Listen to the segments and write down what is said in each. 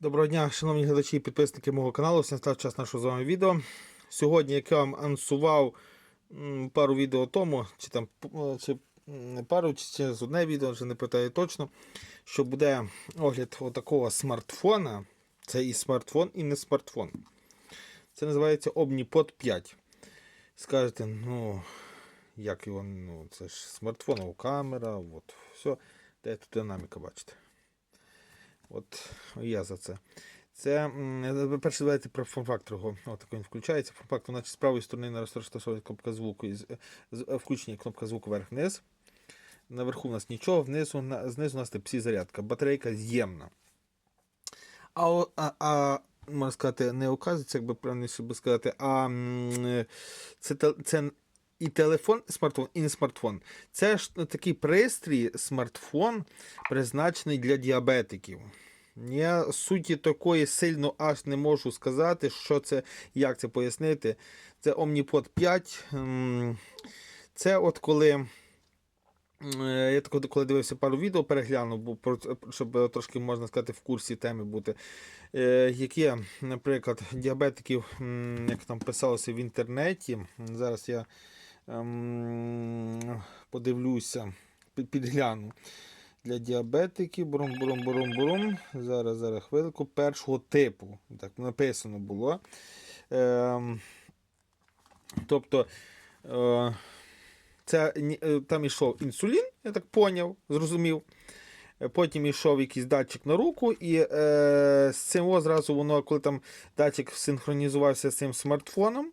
Доброго дня, шановні глядачі і підписники мого каналу. Всім став час нашого з вами відео. Сьогодні, як я вам анонсував пару відео тому, чи там чи не пару, чи через одне відео, вже не питаю точно, що буде огляд отакого смартфона. Це і смартфон, і не смартфон. Це називається Omnipod 5. Скажете, ну, як його, ну, це ж смартфонова камера, от, все. Де тут динаміка, бачите? От я за це. Це перше давайте про форм-фактор його. Він включається. Форм-фактор, значить, з правої сторони на розташована кнопка звуку з, е, включення кнопка звуку вверх-вниз. Наверху у нас нічого, внизу, на, знизу у нас псі зарядка. Батарейка з'ємна. А, а, а можна сказати, не оказується, як би правильніше сказати, а е, це, це і телефон, смартфон, і не смартфон. Це ж такий пристрій, смартфон, призначений для діабетиків. Я суті такої сильно аж не можу сказати, що це, як це пояснити. Це Omnipod 5. Це от коли. е, Я так, коли дивився пару відео, переглянув, бо щоб трошки можна сказати в курсі теми бути. Е, Які, наприклад, діабетиків, як там писалося в інтернеті. Зараз я подивлюся, підгляну. Для діабетиків, бурум, бурум, бурум, бурум. Зараз, зараз хвилинку. Першого типу. Так написано було. Ем, тобто, е, це, е, там йшов інсулін, я так поняв, зрозумів. Е, Потім йшов якийсь датчик на руку, і е, з цим зразу воно, коли там датчик синхронізувався з цим смартфоном.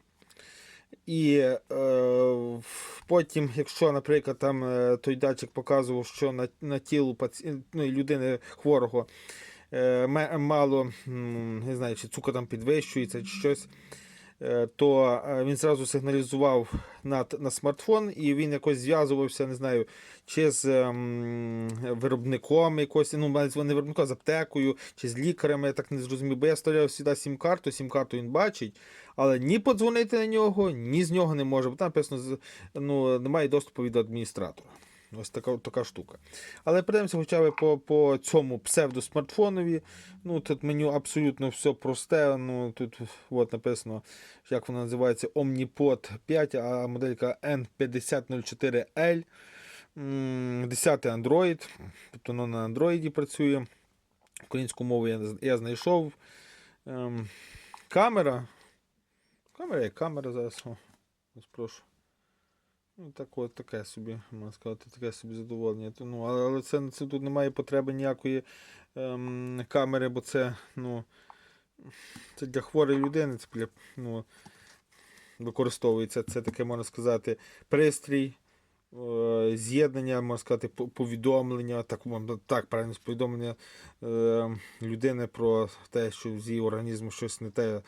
І е, потім, якщо, наприклад, там е, той датчик показував, що на, на тілу паці... ну, людини хворого е, мало, не знаю, чи цукор там підвищується, чи щось, то е, він зразу сигналізував на, на смартфон, і він якось зв'язувався, не знаю, чи з ем, виробником якось, ну, не виробником, з аптекою, чи з лікарями, я так не зрозумів. Бо я вставляв сюди сім-карту, сім-карту він бачить, але ні подзвонити на нього, ні з нього не може, бо там написано, ну, немає доступу від адміністратора. Ось така, така штука. Але прийдемося хоча б по, по цьому псевдосмартфонові. Ну, тут меню абсолютно все просте. Ну, тут от написано, як воно називається, Omnipod 5, а моделька N5004L. М, 10 Android, тобто воно на Android працює. Українську мову я, я знайшов. Ем, камера. Камера як камера зараз. О, ось. Ну, так от, таке собі, можна сказати, таке собі задоволення. Ну, але це, це тут немає потреби ніякої ем, камери, бо це, ну, це для хворої людини, це ну, використовується. Це таке, можна сказати, пристрій, з'єднання, можна сказати, повідомлення, так, так правильно, повідомлення е, людини про те, що з її організму щось не те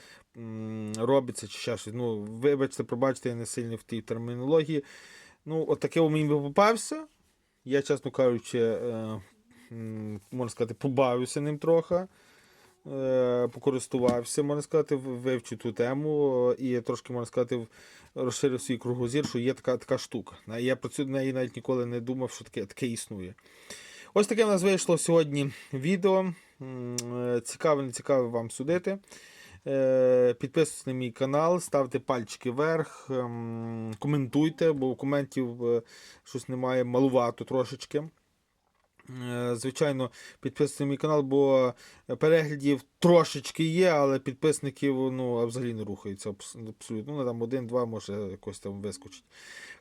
робиться, чи ще щось. Ну, вибачте, пробачте, я не сильний в тій термінології. Ну, от таке у мені попався. Я, чесно кажучи, е, можна сказати, побавився ним трохи. Е, покористувався, можна сказати, вивчив ту тему і трошки, можна сказати, розширив свій кругозір, що є така, така штука. Я про цю неї навіть ніколи не думав, що таке, таке існує. Ось таке в нас вийшло сьогодні відео. Е, Цікаве, не цікаве вам судити. Е, Підписуйтесь на мій канал, ставте пальчики вверх, ем, коментуйте, бо коментів щось немає, малувато трошечки. Е, Звичайно, підписуйтесь на мій канал, бо переглядів трошечки є, але підписників ну, взагалі не рухається. абсолютно. Ну, там один-два може якось там вискочить.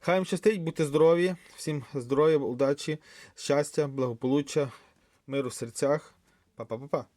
Хай вам щастить, будьте здорові, всім здоров'я, удачі, щастя, благополуччя, миру в серцях. Па-па-па-па.